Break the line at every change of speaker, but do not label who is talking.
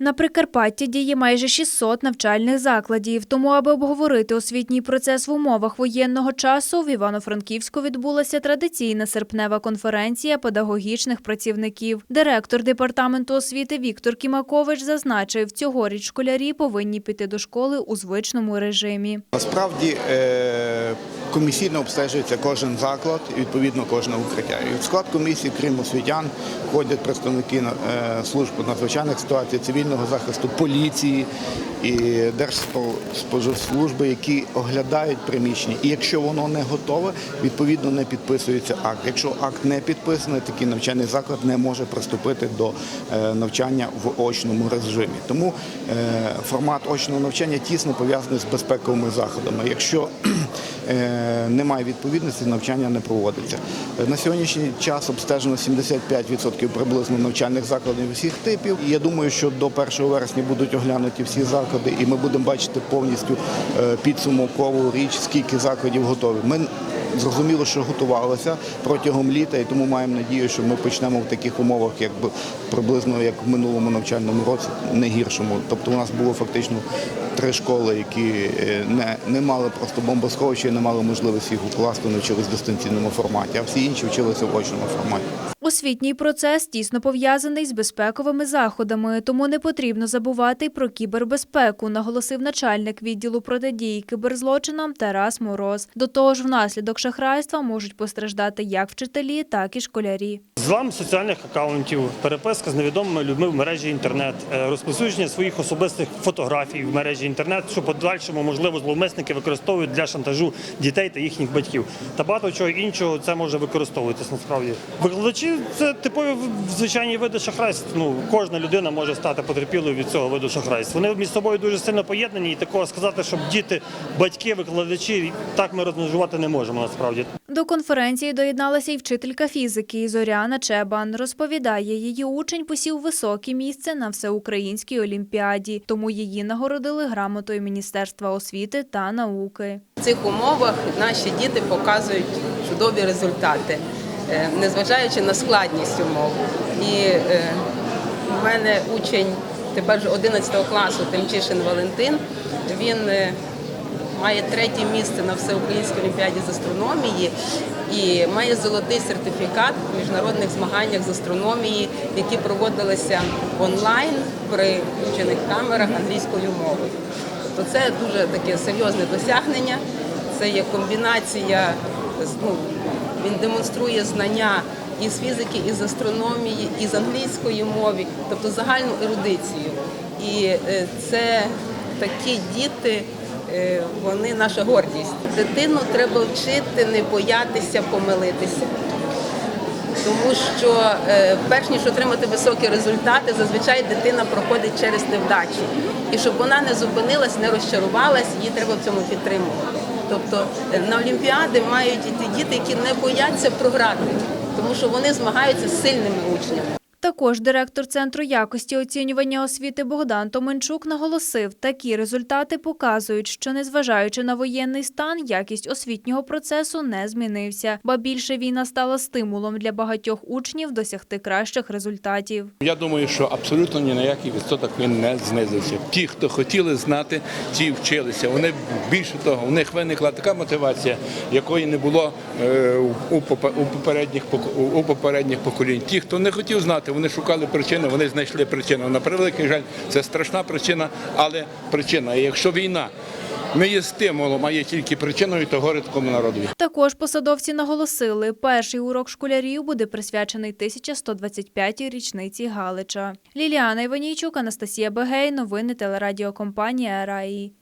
На Прикарпатті діє майже 600 навчальних закладів. Тому, аби обговорити освітній процес в умовах воєнного часу, в Івано-Франківську відбулася традиційна серпнева конференція педагогічних працівників. Директор департаменту освіти Віктор Кімакович зазначив, цьогоріч школярі повинні піти до школи у звичному режимі.
Насправді е, комісійно обстежується кожен заклад і відповідно кожне укриття. І в склад комісії, крім освітян, входять представники е, служби надзвичайних ситуацій, цивільного захисту, поліції і Держспоживслужби, які оглядають приміщення. І якщо воно не готове, відповідно не підписується акт. Якщо акт не підписаний, такий навчальний заклад не може приступити до е, навчання в очному режимі. Тому е, формат очного навчання тісно пов'язаний з безпековими заходами. Якщо немає відповідності, навчання не проводиться. На сьогоднішній час обстежено 75% приблизно навчальних закладів усіх типів. Я думаю, що до 1 вересня будуть оглянуті всі заклади, і ми будемо бачити повністю е, підсумкову річ, скільки закладів готові. Ми Зрозуміло, що готувалися протягом літа, і тому маємо надію, що ми почнемо в таких умовах, як приблизно як в минулому навчальному році, не гіршому. Тобто у нас було фактично три школи, які е, не, не мали просто бомбосховища і не мали можливості їх укласти, не вчились в дистанційному форматі, а всі інші вчилися в очному форматі.
Освітній процес тісно пов'язаний з безпековими заходами, тому не потрібно забувати про кібербезпеку, наголосив начальник відділу протидії кіберзлочинам Тарас Мороз. До того ж, внаслідок шахрайства можуть постраждати як вчителі, так і школярі.
Злам соціальних акаунтів, переписка з невідомими людьми в мережі інтернет, е, розповсюдження своїх особистих фотографій в мережі інтернет, що подальшому можливо зловмисники використовують для шантажу дітей та їхніх батьків. Та багато чого іншого це може використовуватись насправді. Викладачі це типові звичайні види шахрайств. Ну кожна людина може стати потерпілою від цього виду шахрайств. Вони між собою дуже сильно поєднані, і такого сказати, щоб діти, батьки, викладачі так ми розмежувати не можемо насправді.
До конференції доєдналася й вчителька фізики Зоряна Чебан. Розповідає, її учень посів високе місце на всеукраїнській олімпіаді, тому її нагородили грамотою Міністерства освіти та науки.
В цих умовах наші діти показують чудові результати, незважаючи на складність умов. І е, в мене учень тепер 11 класу Тимчишин Валентин. Він е, має третє місце на всеукраїнській олімпіаді з астрономії і має золотий сертифікат в міжнародних змаганнях з астрономії, які проводилися онлайн при включених камерах англійською мовою. Тобто це дуже таке серйозне досягнення. Це є комбінація, ну, він демонструє знання і з фізики, і з астрономії, і з англійської мови, тобто загальну ерудицію. І е, це такі діти, е, вони наша гордість. Дитину треба вчити не боятися помилитися. Тому що е, перш ніж отримати високі результати, зазвичай дитина проходить через невдачі. І щоб вона не зупинилась, не розчарувалась, її треба в цьому підтримувати. Тобто е, на Олімпіади мають іти діти, які не бояться програти, тому що вони змагаються з сильними учнями.
Також директор Центру якості оцінювання освіти Богдан Томенчук наголосив, такі результати показують, що незважаючи на воєнний стан, якість освітнього процесу не змінився, ба більше війна стала стимулом для багатьох учнів досягти кращих результатів.
Я думаю, що абсолютно ні на який відсоток він не знизився. Ті, хто хотіли знати, ті вчилися. Вони більше того, у них виникла така мотивація, якої не було е, у попередніх у попередніх поколінь. Ті, хто не хотів знати, вони шукали причини, вони знайшли причину. На превеликий жаль, це страшна причина, але причина. І якщо війна не є стимулом, а є тільки причиною, то горе такому народові.
Також посадовці наголосили, перший урок школярів буде присвячений 1125-й річниці Галича. Ліліана Іванійчук, Анастасія Бегей, новини телерадіокомпанія РАІ.